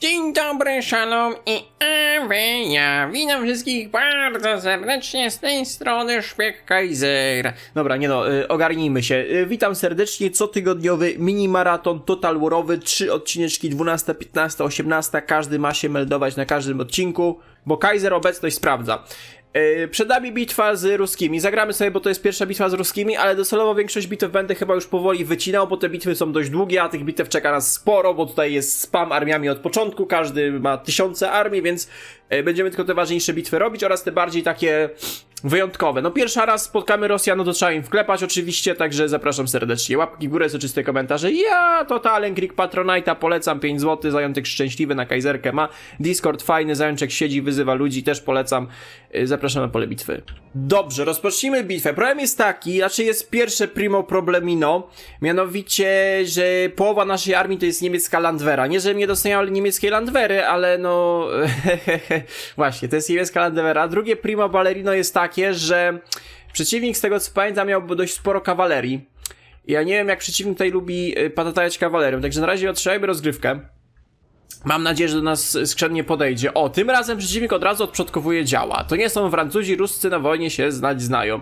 Dzień dobry, szalom i aweja. Witam wszystkich bardzo serdecznie z tej strony Szpieg Kaiser. Dobra, nie no, y, ogarnijmy się. Y, witam serdecznie, cotygodniowy mini maraton Total Warowy, trzy odcineczki, 12, 15, 18, każdy ma się meldować na każdym odcinku, bo Kaiser obecność sprawdza. Y, przed nami bitwa z ruskimi, zagramy sobie, bo to jest pierwsza bitwa z ruskimi, ale docelowo większość bitew będę chyba już powoli wycinał, bo te bitwy są dość długie, a tych bitew czeka nas sporo, bo tutaj jest spam armiami od początku, każdy ma tysiące armii, więc y, będziemy tylko te ważniejsze bitwy robić oraz te bardziej takie wyjątkowe. No pierwsza raz spotkamy Rosjan, no to trzeba im wklepać oczywiście, także zapraszam serdecznie. Łapki w górę, soczyste komentarze. Ja, Totalen, Krik Patronite'a, polecam 5 zł, zajątek szczęśliwy na kajzerkę ma. Discord fajny, zajączek siedzi, wyzywa ludzi, też polecam. Y, Zapraszam na pole bitwy. Dobrze, rozpocznijmy bitwę. Problem jest taki, znaczy jest pierwsze primo problemino, mianowicie, że połowa naszej armii to jest niemiecka Landwera. Nie, że nie dostaniemy niemieckiej Landwery, ale no... Właśnie, to jest niemiecka Landwera. Drugie primo ballerino jest takie, że przeciwnik, z tego co pamiętam, miał dość sporo kawalerii. Ja nie wiem, jak przeciwnik tutaj lubi y, patatajać kawalerią, także na razie otrzymajmy rozgrywkę. Mam nadzieję, że do nas skrzętnie podejdzie. O, tym razem przeciwnik od razu odprzodkowuje działa. To nie są Francuzi, Ruscy na wojnie się znać znają.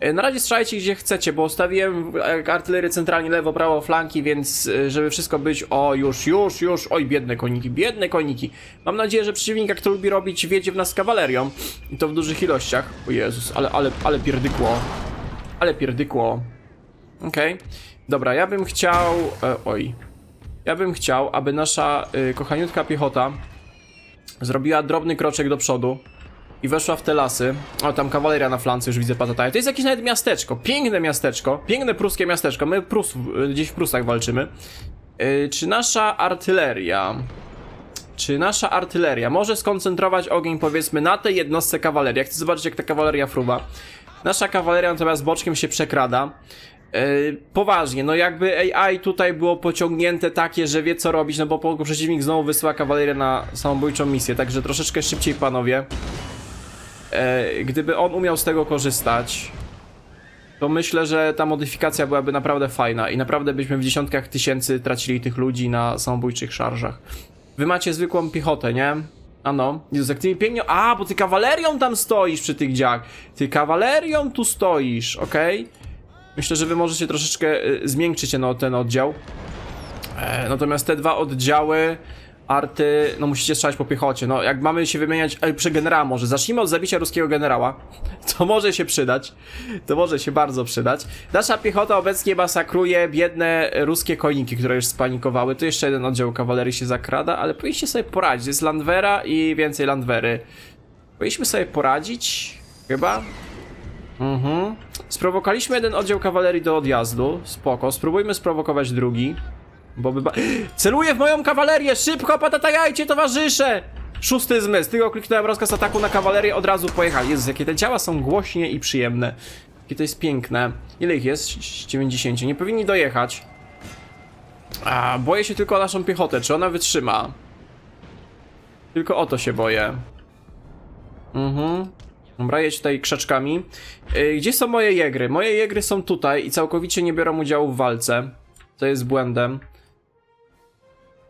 E, Na razie strzelajcie gdzie chcecie, bo ustawiłem artylerię centralnie lewo, prawo, flanki, więc e, żeby wszystko być... O, już, już, już, oj, biedne koniki, biedne koniki. Mam nadzieję, że przeciwnik, jak to lubi robić, wiedzie w nas kawalerią. I to w dużych ilościach. O Jezus, ale, ale, ale pierdykło. Ale pierdykło. Okej. Dobra, ja bym chciał... E, oj. Ja bym chciał, aby nasza y, kochaniutka piechota zrobiła drobny kroczek do przodu i weszła w te lasy. O, tam kawaleria na flance, już widzę patataje. To jest jakieś nawet miasteczko, piękne miasteczko, piękne pruskie miasteczko. My Prus, y, gdzieś w Prusach walczymy. Y, czy nasza artyleria... Czy nasza artyleria może skoncentrować ogień, powiedzmy, na tej jednostce kawalerii? Ja chcę zobaczyć, jak ta kawaleria fruwa. Nasza kawaleria natomiast boczkiem się przekrada. Yy, poważnie, no jakby AI tutaj było pociągnięte takie, że wie co robić, no bo przeciwnik znowu wysyła kawalerię na samobójczą misję, także troszeczkę szybciej panowie. Yy, gdyby on umiał z tego korzystać, to myślę, że ta modyfikacja byłaby naprawdę fajna i naprawdę byśmy w dziesiątkach tysięcy tracili tych ludzi na samobójczych szarżach. Wy macie zwykłą piechotę, nie? Ano, Jezus, jak ty mi pięknie... A, bo ty kawalerią tam stoisz przy tych dziach. Ty kawalerią tu stoisz, okej? Myślę, że wy możecie troszeczkę y, zmiękczyć ten, ten oddział. E, natomiast te dwa oddziały arty, no musicie strzelać po piechocie. No, jak mamy się wymieniać, e, przy generała może. Zacznijmy od zabicia ruskiego generała. To może się przydać. To może się bardzo przydać. Nasza piechota obecnie masakruje biedne ruskie koniki, które już spanikowały. Tu jeszcze jeden oddział kawalerii się zakrada, ale powinniście sobie poradzić. Jest Landwera i więcej Landwery. Powinniśmy sobie poradzić? Chyba? Mhm. Sprowokaliśmy jeden oddział kawalerii do odjazdu. Spoko. Spróbujmy sprowokować drugi. Bo by ba... Celuje w moją kawalerię! Szybko patatajajcie, towarzysze! Szósty zmysł. Tylko kliknąłem rozkaz ataku na kawalerię, od razu pojechali. Jezus, jakie te ciała są głośnie i przyjemne. Jakie to jest piękne. Ile ich jest? Z 90. Nie powinni dojechać. A, boję się tylko o naszą piechotę. Czy ona wytrzyma? Tylko o to się boję. Mhm. Dobra, jedź tutaj krzaczkami. Yy, gdzie są moje jegry? Moje jegry są tutaj i całkowicie nie biorą udziału w walce. To jest błędem.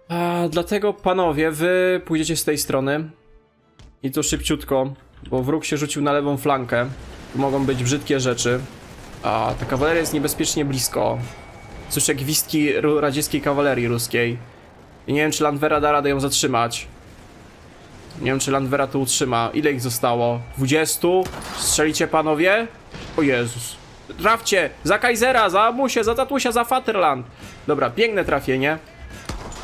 A, dlatego, panowie, wy pójdziecie z tej strony. I to szybciutko, bo wróg się rzucił na lewą flankę. Tu mogą być brzydkie rzeczy. A, ta kawaleria jest niebezpiecznie blisko. Słyszę gwizdki radzieckiej kawalerii ruskiej. I nie wiem, czy Landwera da radę ją zatrzymać. Nie wiem, czy Landwera tu utrzyma. Ile ich zostało? 20? Strzelicie, panowie? O Jezus. Trafcie! Za Kaisera, za Amusie, za Tatusia, za Vaterland. Dobra, piękne trafienie.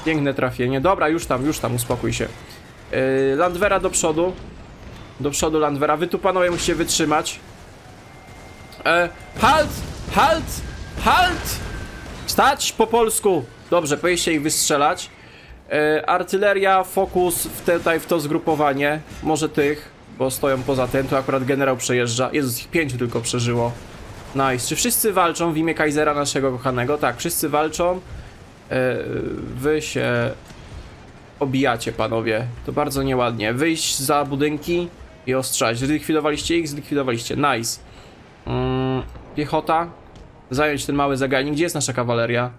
Piękne trafienie. Dobra, już tam, już tam, uspokój się. Yy, Landwera do przodu. Do przodu Landwera. Wy tu, panowie, musicie wytrzymać. E, halt! Halt! Halt! Stać po polsku! Dobrze, powinniście ich wystrzelać. E, artyleria, fokus w te, tutaj w to zgrupowanie. Może tych, bo stoją poza tym. Tu akurat generał przejeżdża. Jezus, ich pięciu tylko przeżyło. Nice. Czy wszyscy walczą w imię Kaisera naszego kochanego? Tak, wszyscy walczą. E, wy się obijacie, panowie. To bardzo nieładnie. Wyjść za budynki i ostrzać. Zlikwidowaliście ich? Zlikwidowaliście. Nice. Mm, piechota. Zająć ten mały zagajnik. Gdzie jest nasza kawaleria?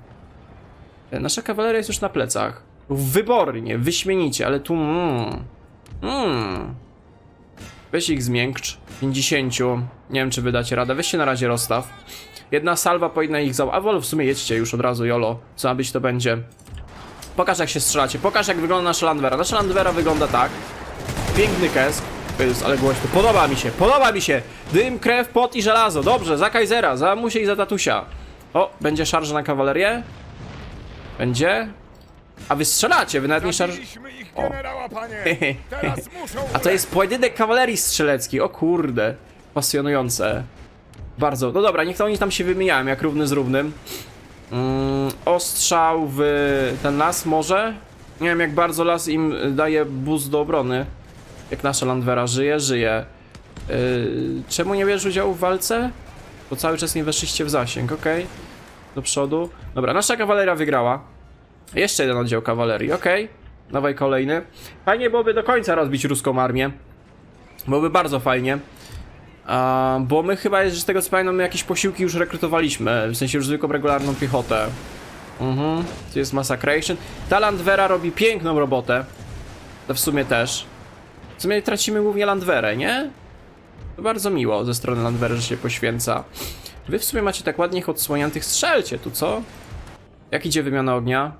E, Nasza kawaleria jest już na plecach. Wybornie, wyśmienicie, ale tu... Mm, mm. Weź ich zmiękcz. 50. Nie wiem, czy wydacie radę. Weźcie na razie rozstaw. Jedna salwa powinna ich za... A wolę w sumie jedźcie już od razu, jolo. Co ma być, to będzie. Pokaż, jak się strzelacie. Pokaż, jak wygląda nasza Landwera. Nasza Landwera wygląda tak. Piękny kesk. To jest, ale głośno. Podoba mi się, podoba mi się. Dym, krew, pot i żelazo. Dobrze, za Kaisera, za Musie i za Tatusia. O, będzie szarża na kawalerię? Będzie? A wy strzelacie, wy nawet nie szarż... Muszą A to jest pojedynek kawalerii strzeleckiej, o kurde. Pasjonujące. Bardzo. No dobra, niech to oni tam się wymieniają, jak równy z równym. Mm, ostrzał w ten las może? Nie wiem, jak bardzo las im daje boost do obrony. Jak nasza Landwera żyje, żyje. Yy, czemu nie bierzesz udziału w walce? Bo cały czas nie weszliście w zasięg, okej. Do przodu. Dobra, nasza kawaleria wygrała. Jeszcze jeden oddział kawalerii, okej. Dawaj kolejny. Fajnie byłoby do końca rozbić ruską armię. Byłoby bardzo fajnie. Bo my chyba, z tego co pamiętam, jakieś posiłki już rekrutowaliśmy. W sensie już zwykłą regularną piechotę. Mhm. Tu jest Massacration. Ta Landwera robi piękną robotę. To w sumie też. W sumie tracimy głównie Landwerę, nie? To bardzo miło ze strony Landwery, że się poświęca. Wy w sumie macie tak ładnie ich odsłaniętych. Strzelcie tu, co? Jak idzie wymiana ognia?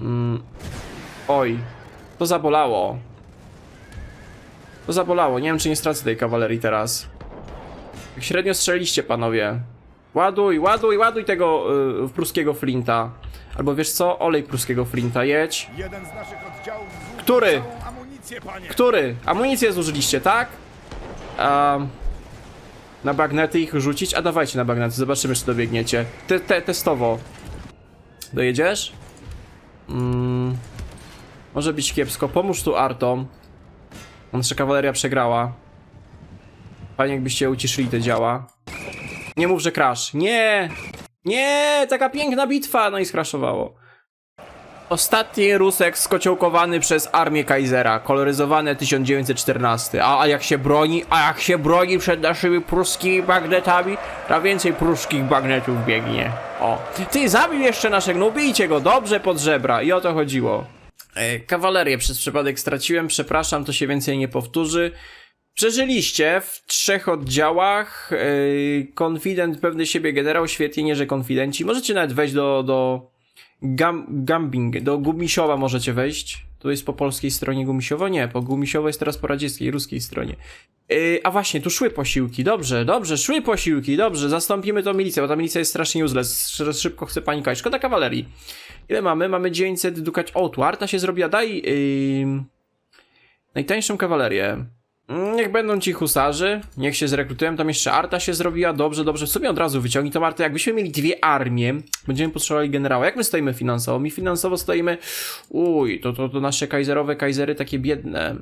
Mm. Oj, to zabolało. To zabolało. Nie wiem, czy nie stracę tej kawalerii teraz. Jak średnio strzeliście, panowie. Ładuj, ładuj, ładuj tego y, pruskiego flinta. Albo wiesz co? Olej pruskiego flinta, jedź. Jeden z naszych oddziałów Który? amunicję! Który? Amunicję zużyliście, tak? A, na bagnety ich rzucić? A dawajcie na bagnety, zobaczymy, czy dobiegniecie. Te, te, testowo. Dojedziesz? Mm, może być kiepsko. Pomóż tu Artom. Nasza kawaleria przegrała. Fajnie, jakbyście uciszyli te działa. Nie mów, że crash. Nie! Nie! Taka piękna bitwa! No i skraszowało. Ostatni Rusek skociołkowany przez armię Kaisera, koloryzowane 1914. A, a jak się broni, a jak się broni przed naszymi pruskimi bagnetami, to więcej pruskich bagnetów biegnie. O, ty zabił jeszcze naszego, no bijcie go, dobrze pod żebra i o to chodziło. E, kawalerię przez przypadek straciłem, przepraszam, to się więcej nie powtórzy. Przeżyliście w trzech oddziałach. Yy, konfident, pewny siebie generał, świetnie, nie, że konfidenci. Możecie nawet wejść do, do Gam, Gambing, do Gumisiowa możecie wejść. Tu jest po polskiej stronie Gumisiowo? Nie, po Gumisiowo jest teraz po radzieckiej, ruskiej stronie. Yy, a właśnie, tu szły posiłki, dobrze, dobrze, szły posiłki, dobrze, zastąpimy tą milicję, bo ta milicja jest strasznie useless, sz- szybko chce panikać. Szkoda kawalerii. Ile mamy? Mamy 900 dukać. O, tu Arta się zrobiła, daj yy, najtańszą kawalerię. Mm, Niech będą ci husarzy, niech się zrekrutują, tam jeszcze Arta się zrobiła, dobrze, dobrze, w sumie od razu wyciągnij tą Artę, jakbyśmy mieli dwie armie, będziemy potrzebowali generała, jak my stoimy finansowo? Mi finansowo stoimy, uj, to, to, to nasze kajzerowe kajzery takie biedne,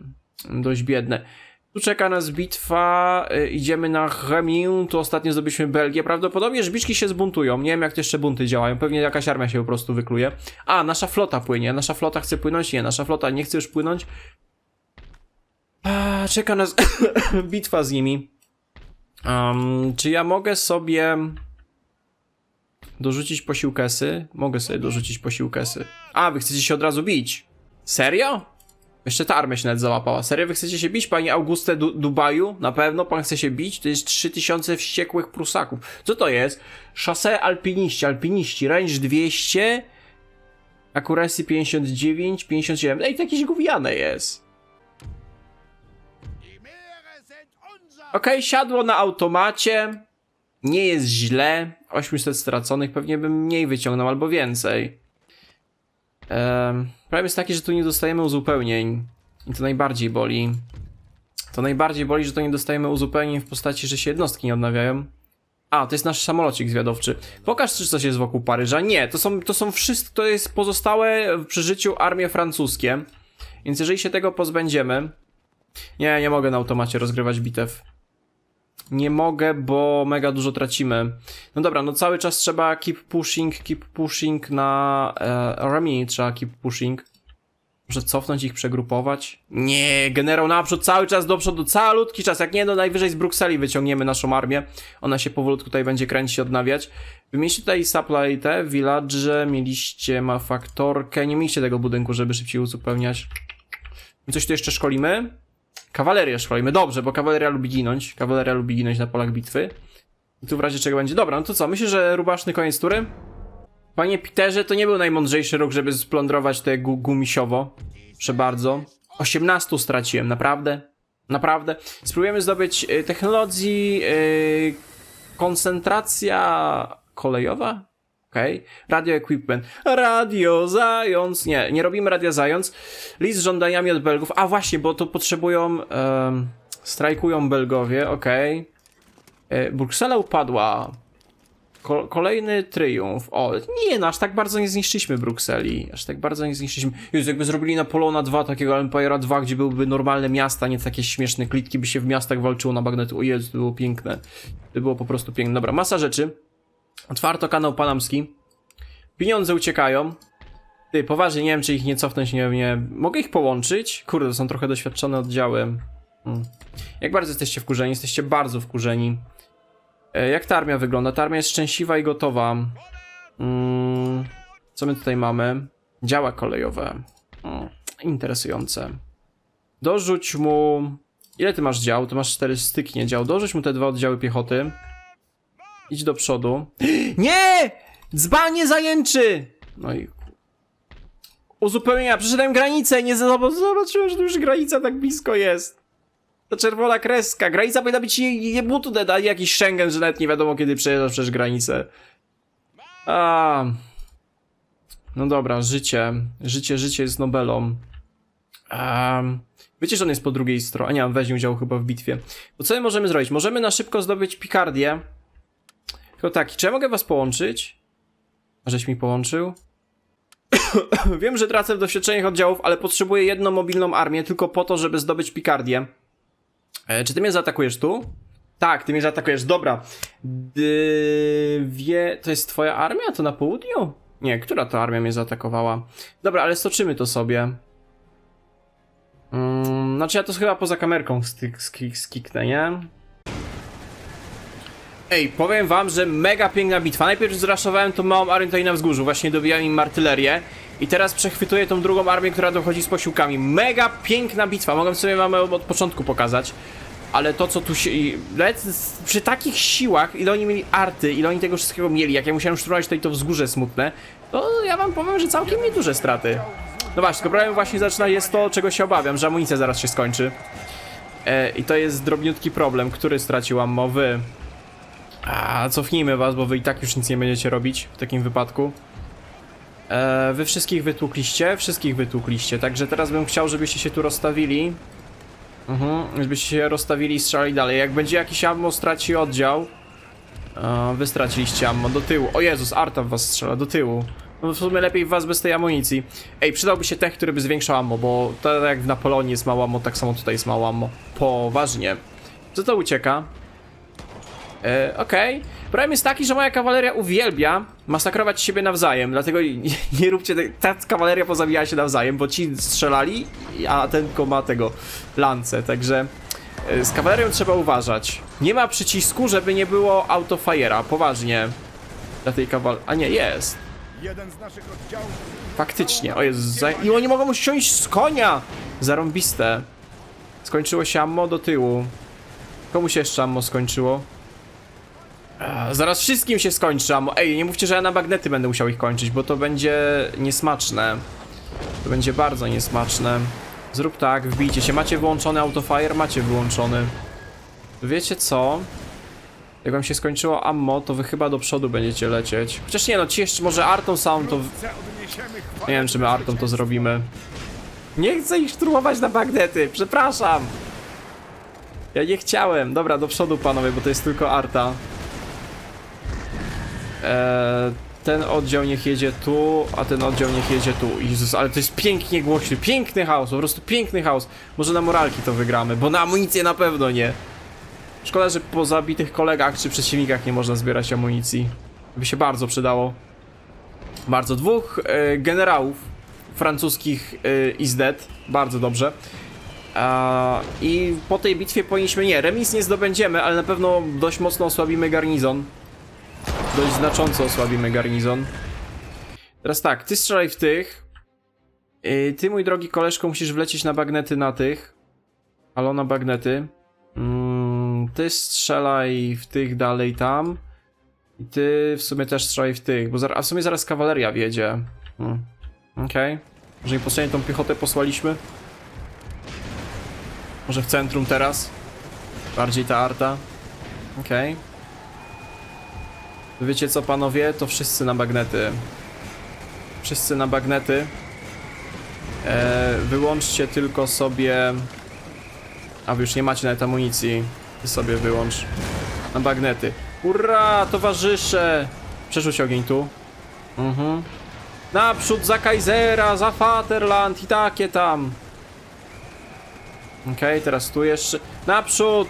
dość biedne. Tu czeka nas bitwa, y, idziemy na Chemin, tu ostatnio zdobyliśmy Belgię, prawdopodobnie żbiczki się zbuntują, nie wiem jak te jeszcze bunty działają, pewnie jakaś armia się po prostu wykluje. A, nasza flota płynie, nasza flota chce płynąć, nie, nasza flota nie chce już płynąć, a, czeka nas bitwa z nimi. Um, czy ja mogę sobie dorzucić posiłkesy? Mogę sobie dorzucić posiłkesy. A, wy chcecie się od razu bić. Serio? Jeszcze ta armia się nawet załapała. Serio, wy chcecie się bić, panie Auguste du Dubaju? Na pewno pan chce się bić? To jest 3000 wściekłych prusaków. Co to jest? Szase alpiniści, alpiniści, range 200, accuracy 59, 57. Ej, to jakieś gówniane jest. Okej, siadło na automacie. Nie jest źle. 800 straconych, pewnie bym mniej wyciągnął albo więcej. Um, problem jest taki, że tu nie dostajemy uzupełnień. I to najbardziej boli. To najbardziej boli, że to nie dostajemy uzupełnień w postaci, że się jednostki nie odnawiają. A, to jest nasz samolocik zwiadowczy. Pokaż, czy coś jest wokół Paryża. Nie, to są, to są wszystko, to jest pozostałe w przeżyciu armie francuskie. Więc jeżeli się tego pozbędziemy, nie, nie mogę na automacie rozgrywać bitew. Nie mogę, bo mega dużo tracimy. No dobra, no cały czas trzeba keep pushing, keep pushing na e, trzeba keep pushing. Może cofnąć ich, przegrupować? Nie, generał naprzód, cały czas do przodu, calutki czas. Jak nie, no najwyżej z Brukseli wyciągniemy naszą armię. Ona się powolutku tutaj będzie kręcić, odnawiać. Wymieniście tutaj supply te, village, mieliście mafaktorkę. Nie mieliście tego budynku, żeby szybciej uzupełniać. Coś tu jeszcze szkolimy? Kawalerię szkolimy, dobrze, bo kawaleria lubi ginąć. Kawaleria lubi ginąć na polach bitwy. I tu w razie czego będzie. Dobra, no to co? Myślę, że rubaszny koniec tury. Panie Peterze, to nie był najmądrzejszy rok, żeby splądrować te gu gumisiowo. Proszę bardzo. 18 straciłem, naprawdę? Naprawdę? Spróbujemy zdobyć y, technologii y, koncentracja kolejowa? Okej. Radio equipment. Radio zając. Nie, nie robimy radia zając. List z żądaniami od Belgów. A właśnie, bo to potrzebują. em, strajkują Belgowie, okej. Okay. Bruksela upadła. Ko- kolejny triumf. O, nie, no aż tak bardzo nie zniszczyliśmy Brukseli. Aż tak bardzo nie zniszczyliśmy. Jezu, jakby zrobili Napoleona 2, takiego Empire'a 2, gdzie byłyby normalne miasta, nie takie śmieszne klitki, by się w miastach walczyło na magnetu. O Jezu, to było piękne. To było po prostu piękne. Dobra, masa rzeczy. Otwarto kanał panamski. Pieniądze uciekają. Ty, poważnie, nie wiem, czy ich nie cofnąć, nie nie... Mogę ich połączyć? Kurde, są trochę doświadczone oddziały. Hmm. Jak bardzo jesteście wkurzeni? Jesteście bardzo wkurzeni. E, Jak ta armia wygląda? Ta armia jest szczęśliwa i gotowa. Mm, co my tutaj mamy? Działa kolejowe. Mm, interesujące. Dorzuć mu... Ile ty masz dział? Ty masz cztery styknie dział. Dorzuć mu te dwa oddziały piechoty. Idź do przodu. Nie! Dzbanie zajęczy! No i... Uzupełnienia. Przeszedłem granicę. Nie zob- zobaczyłem, że tu już granica tak blisko jest. To czerwona kreska. Granica powinna być je- jebutu dać jakiś Schengen, że nawet nie wiadomo kiedy przejeżdżasz przez granicę. A. No dobra, życie. Życie, życie jest Nobelą. Um, wiecie, że on jest po drugiej stronie. A nie, on weźmie udział chyba w bitwie. To co my możemy zrobić? Możemy na szybko zdobyć Pikardię. Tylko tak, czy ja mogę was połączyć? A Żeś mi połączył? Wiem, że tracę w doświadczeniach oddziałów, ale potrzebuję jedną mobilną armię tylko po to, żeby zdobyć Pikardię. E, czy ty mnie zaatakujesz tu? Tak, ty mnie zaatakujesz. Dobra. Dwie... To jest twoja armia? To na południu? Nie, która to armia mnie zaatakowała? Dobra, ale stoczymy to sobie. Mm, znaczy ja to chyba poza kamerką skiknę, nie? Ej, powiem wam, że mega piękna bitwa. Najpierw zraszowałem tą małą armię tutaj na wzgórzu, właśnie dobijałem im artylerię. I teraz przechwytuję tą drugą armię, która dochodzi z posiłkami. Mega piękna bitwa, mogę sobie mamy od początku pokazać. Ale to co tu się... Nawet przy takich siłach, ile oni mieli arty, ile oni tego wszystkiego mieli, jak ja musiałem szturmować tutaj to wzgórze smutne, to ja wam powiem, że całkiem nieduże straty. No właśnie, tylko problem właśnie zaczyna jest to, czego się obawiam, że amunicja zaraz się skończy. E, I to jest drobniutki problem, który stracił ammo wy. A, cofnijmy was, bo wy i tak już nic nie będziecie robić w takim wypadku. E, wy wszystkich wytłukliście? Wszystkich wytłukliście, także teraz bym chciał, żebyście się tu rozstawili. Mhm, żebyście się rozstawili i strzelali dalej. Jak będzie jakiś ammo, straci oddział. E, wy straciliście ammo, do tyłu. O Jezus, Arta w was strzela, do tyłu. No w sumie lepiej was bez tej amunicji. Ej, przydałby się tech, który by zwiększał ammo, bo to jak w Napoleonie jest mało ammo, tak samo tutaj jest mało ammo. Poważnie. Co to ucieka? E, Okej. Problem jest taki, że moja kawaleria uwielbia masakrować siebie nawzajem, dlatego nie, nie róbcie te, ta kawaleria pozabijała się nawzajem, bo ci strzelali, a ten tylko ma tego lance, także e, z kawalerią trzeba uważać. Nie ma przycisku, żeby nie było autofajera, poważnie. Dla tej kawal... A nie, jest. Faktycznie, o Jezu, za... i oni mogą siąść z konia! Zarąbiste. Skończyło się ammo do tyłu. Komu się jeszcze ammo skończyło? Zaraz wszystkim się skończy ammo. Ej, nie mówcie, że ja na magnety będę musiał ich kończyć, bo to będzie niesmaczne. To będzie bardzo niesmaczne. Zrób tak, wbijcie się. Macie wyłączony autofire? Macie wyłączony. Wiecie co? Jak wam się skończyło ammo, to wy chyba do przodu będziecie lecieć. Chociaż nie no, ci jeszcze może Artą są, to nie wiem, czy my Artą to zrobimy. Nie chcę ich szturmować na bagnety, przepraszam. Ja nie chciałem. Dobra, do przodu panowie, bo to jest tylko Arta. Eee, ten oddział niech jedzie tu, a ten oddział niech jedzie tu. Jezus, ale to jest pięknie głośny, piękny chaos, po prostu piękny chaos. Może na moralki to wygramy, bo na amunicję na pewno nie. Szkoda, że po zabitych kolegach czy przeciwnikach nie można zbierać amunicji. By się bardzo przydało. Bardzo. Dwóch e, generałów francuskich y, is dead. Bardzo dobrze. A, I po tej bitwie powinniśmy, nie, remis nie zdobędziemy, ale na pewno dość mocno osłabimy garnizon. Dość znacząco osłabimy garnizon. Teraz tak, ty strzelaj w tych. Y, Ty, mój drogi koleżko, musisz wlecieć na bagnety na tych. Halo, na bagnety. Mm, ty strzelaj w tych dalej tam. I ty w sumie też strzelaj w tych, bo a w sumie zaraz kawaleria wjedzie. Hmm. Okej. Może niepotrzebnie tą piechotę posłaliśmy? Może w centrum teraz? Bardziej ta arta? Okej. Wiecie co, panowie? To wszyscy na bagnety. Wszyscy na bagnety. E, wyłączcie tylko sobie... A wy już nie macie nawet amunicji. Ty sobie wyłącz. Na bagnety. Hurra, towarzysze! Przerzuć ogień tu. Mhm. Naprzód za Kaisera, za Vaterland i takie tam. Okej, teraz tu jeszcze. Naprzód!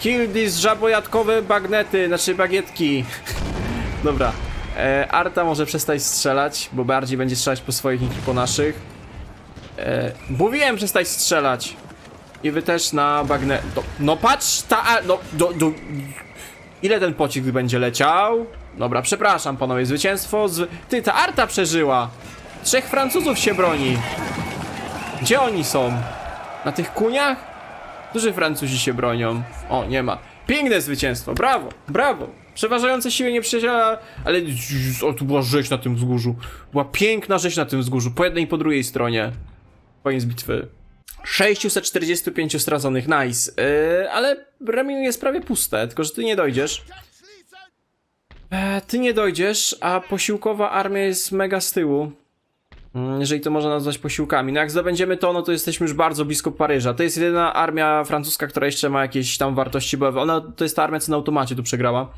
Kill these żabojatkowe bagnety, znaczy bagietki. Dobra. E, Arta może przestać strzelać, bo bardziej będzie strzelać po swoich niż po naszych. E, mówiłem przestać strzelać. I wy też na bagnet. No, no patrz, ta. No, do, do, ile ten pocisk będzie leciał? Dobra, przepraszam panowie, zwycięstwo z. Ty, ta Arta przeżyła! Trzech Francuzów się broni! Gdzie oni są? Na tych kuniach? Którzy Francuzi się bronią? O, nie ma. Piękne zwycięstwo, brawo, brawo. Przeważające siły nieprzyjaciela, ale o, tu była rzeź na tym wzgórzu. Była piękna rzeź na tym wzgórzu, po jednej i po drugiej stronie. Koniec bitwy. 645 straconych, nice. Yy, ale remium jest prawie puste, tylko że ty nie dojdziesz. E, ty nie dojdziesz, a posiłkowa armia jest mega z tyłu. Mm, Jeżeli to można nazwać posiłkami. No jak zdobędziemy to, no to jesteśmy już bardzo blisko Paryża. To jest jedyna armia francuska, która jeszcze ma jakieś tam wartości bojowe. Ona to jest ta armia, co na automacie tu przegrała.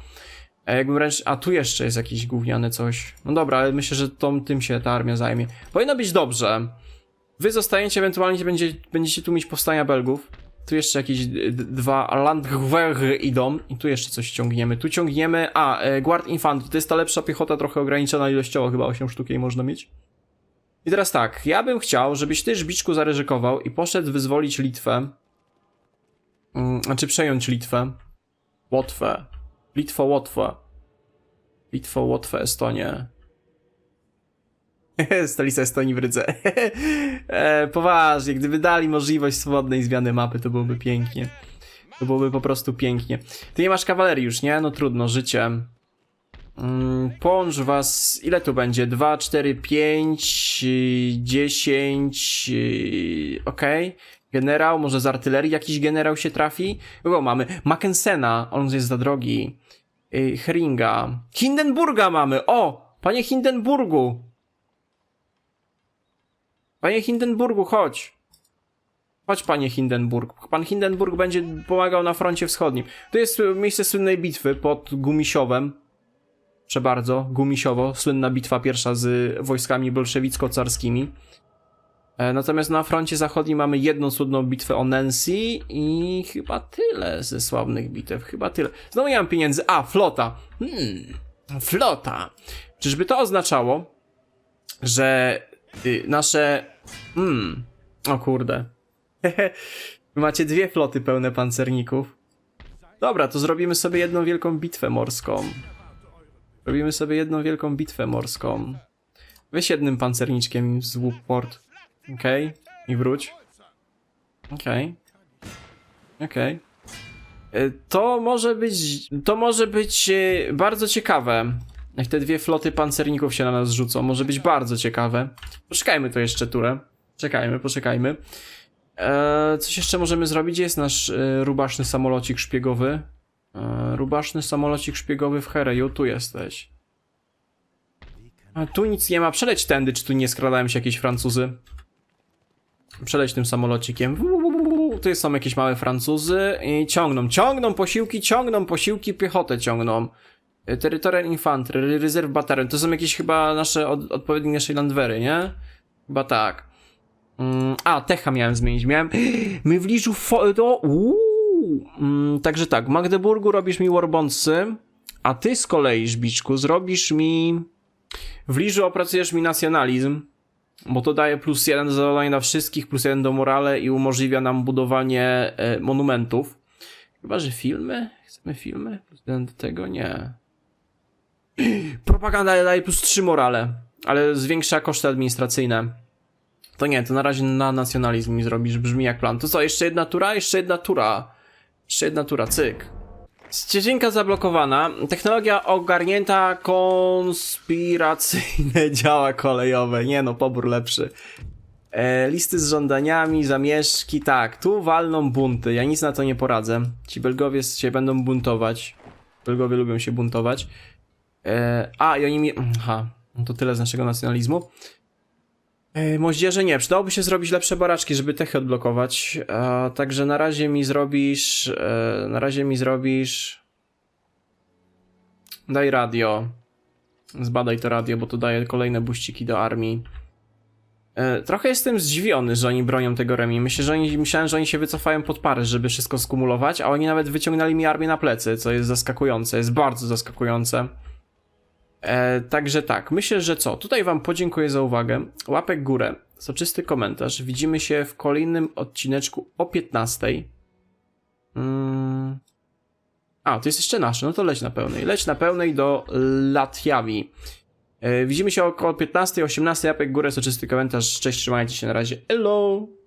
A jakbym wręcz... A tu jeszcze jest jakiś gówniany coś. No dobra, ale myślę, że tą, tym się ta armia zajmie. Powinno być dobrze. Wy zostajecie, ewentualnie będzie, będziecie tu mieć powstania Belgów. Tu jeszcze jakieś dwa Landwehr idą i tu jeszcze coś ciągniemy. Tu ciągniemy... A, e, Guard Infantry. To jest ta lepsza piechota, trochę ograniczona ilościowo, chyba 8 sztuk jej można mieć. I teraz tak, ja bym chciał, żebyś ty, Żbiczku, zaryzykował i poszedł wyzwolić Litwę. Mm, znaczy przejąć Litwę. Łotwę. Litwo, Łotwę. Litwo, Łotwę, Estonię. Stolica Estonii w Rydze. e, poważnie, gdyby dali możliwość swobodnej zmiany mapy, to byłoby pięknie. To byłoby po prostu pięknie. Ty nie masz kawalerii już, nie? No trudno, życie. Mm, Połącz was, ile tu będzie? 2, 4, 5, 10, okej. Generał, może z artylerii jakiś generał się trafi? Kogo mamy? Mackensena, on jest za drogi. Y, Heringa. Hindenburga mamy, o! Panie Hindenburgu! Panie Hindenburgu, chodź! Chodź, panie Hindenburg. Pan Hindenburg będzie pomagał na froncie wschodnim. To jest miejsce słynnej bitwy pod Gumisiowem. Proszę bardzo, Gumisiowo, słynna bitwa pierwsza z wojskami bolszewicko-carskimi. E, Natomiast na froncie zachodnim mamy jedną słynną bitwę o Nancy i chyba tyle ze sławnych bitew, chyba tyle. Znowu nie mam pieniędzy. A, flota. Hmm, flota. Czyżby to oznaczało, że y, nasze... Hmm, o kurde. Macie dwie floty pełne pancerników. Dobra, to zrobimy sobie jedną wielką bitwę morską. Robimy sobie jedną wielką bitwę morską. Weź jednym pancerniczkiem z Woodport. Okej. I wróć. Okej. Okej. E, To może być. To może być e, bardzo ciekawe. Jak te dwie floty pancerników się na nas rzucą. Może być bardzo ciekawe. Poczekajmy to jeszcze turę. Czekajmy, poczekajmy. E, coś jeszcze możemy zrobić? Jest nasz e, rubaszny samolocik szpiegowy? E, Rubaszny samolocik szpiegowy w Hereju, tu jesteś. A tu nic nie ma, przeleć tędy, czy tu nie skradają się jakieś Francuzy? Przeleć tym samolocikiem. Tu są jakieś małe Francuzy i ciągną, ciągną posiłki, ciągną posiłki, piechotę ciągną. E, Territorial Infantry, Reserve Battalion, to są jakieś chyba nasze od, odpowiednie naszej Landwery, nie? Chyba tak. Mm, a, Techa miałem zmienić, miałem... My w Liżu do... Uuu. Mm, także tak, Magdeburgu robisz mi Warbondsy, a ty z kolei, Żbiczku, zrobisz mi... W Liżu opracujesz mi nacjonalizm. Bo to daje plus jeden do na wszystkich, plus jeden do morale i umożliwia nam budowanie e, monumentów. Chyba, że filmy? Chcemy filmy? Plus jeden do tego? Nie. Propaganda daje plus 3 morale, ale zwiększa koszty administracyjne. To nie, to na razie na nacjonalizm mi zrobisz, brzmi jak plan. To co, jeszcze jedna tura? Jeszcze jedna tura. Jeszcze jedna tura, cyk. Ścieżynka zablokowana, technologia ogarnięta, konspiracyjne działa kolejowe. Nie no, pobór lepszy. E, listy z żądaniami, zamieszki, tak, tu walną bunty, ja nic na to nie poradzę. Ci Belgowie się będą buntować. Belgowie lubią się buntować. E, a, i oni mi... Aha, no to tyle z naszego nacjonalizmu. E, moździerze nie, przydałoby się zrobić lepsze baraczki, żeby techy odblokować. E, także na razie mi zrobisz... E, na razie mi zrobisz... Daj radio. Zbadaj to radio, bo to daje kolejne buściki do armii. E, trochę jestem zdziwiony, że oni bronią tego remi. Myślę, że oni, myślałem, że oni się wycofają pod Paryż, żeby wszystko skumulować, a oni nawet wyciągnęli mi armię na plecy, co jest zaskakujące, jest bardzo zaskakujące. E, także tak, myślę, że co? Tutaj wam podziękuję za uwagę. Łapek górę, soczysty komentarz. Widzimy się w kolejnym odcineczku o 15. Mm. A, to jest jeszcze nasze, no to leć na pełnej. Leć na pełnej do Latjawi. E, widzimy się około 15, 18. Łapek górę, soczysty komentarz. Cześć, trzymajcie się na razie. Hello!